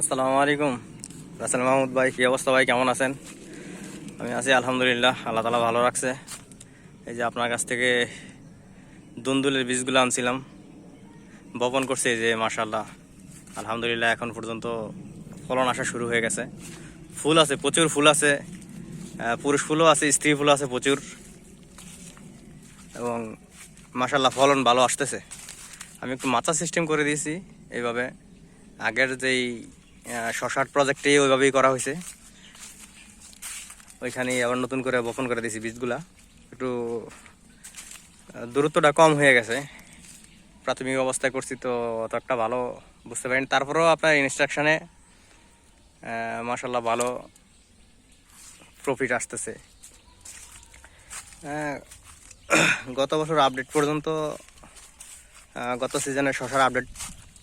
আসসালামু আলাইকুম। রাসেল মাহমুদ ভাই, কী অবস্থা ভাই? কেমন আছেন? আমি আছি, আলহামদুলিল্লাহ। আল্লাহ তালা ভালো রাখছে। এই যে আপনার কাছ থেকে দুন্দুলের বীজগুলো আনছিলাম। বপন করছে যে মাশাল্লাহ আলহামদুলিল্লাহ এখন পর্যন্ত ফলন আসা শুরু হয়ে গেছে। ফুল আছে, প্রচুর ফুল আছে। পুরুষ ফুলও আছে, স্ত্রী ফুল আছে, প্রচুর। এবং মাশাল্লাহ ফলন ভালো আসতেছে। আমি একটু মাচা সিস্টেম করে দিয়েছি এইভাবে। আগের যেই শশার প্রজেক্টে ওইভাবেই করা হয়েছে। ওইখানে আবার নতুন করে বপন করে দিয়েছি বীজগুলা। একটু দূরত্বটা কম হয়ে গেছে। প্রাথমিক অবস্থায় করছি তো অত একটা ভালো বুঝতে পারিনি। তারপরেও আপনার ইনস্ট্রাকশানে মাসাল্লাহ ভালো প্রফিট আসতেছে। গত বছর আপডেট পর্যন্ত গত সিজনে শশার আপডেট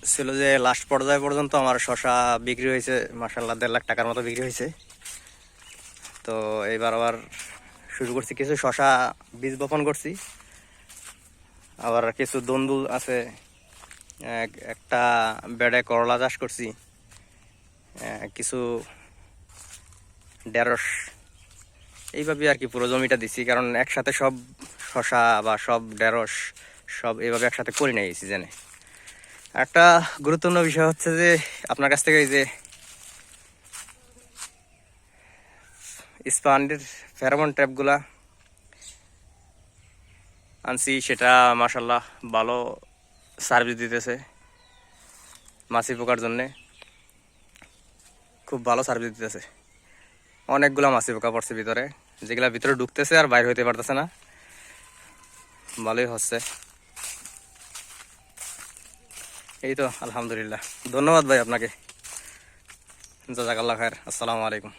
ছিল যে লাস্ট পর্যায়ে পর্যন্ত আমার শশা বিক্রি হয়েছে মাসাল্লাহ দেড় লাখ টাকার মতো বিক্রি হয়েছে। তো এইবার আবার শুরু করছি, কিছু শশা বীজ বপন করছি। আবার কিছু দন্দুল আছে, এক- একটা বেডে করলা চাষ করছি কিছু ঢেঁড়স। এইভাবে আর কি পুরো জমিটা দিছি, কারণ একসাথে সব শশা বা সব ঢেঁড়স সব এইভাবে একসাথে করি নাই এই সিজনে একটা গুরুত্বপূর্ণ বিষয় হচ্ছে যে আপনার কাছ থেকে এই যে স্পান্ডের ফেরামন ট্যাপগুলা আনছি, সেটা মাসাল্লাহ ভালো সার্ভিস দিতেছে মাছি পোকার জন্যে। খুব ভালো সার্ভিস দিতেছে। অনেকগুলা মাছি পোকা পড়ছে ভিতরে, যেগুলা ভিতরে ঢুকতেছে আর বাইরে হইতে পারতেছে না। ভালোই হচ্ছে। এই তো আলহামদুলিল্লাহ। ধন্যবাদ ভাই আপনাকে। জাজাকাল্লা খায়ের। আসসালামু আলাইকুম।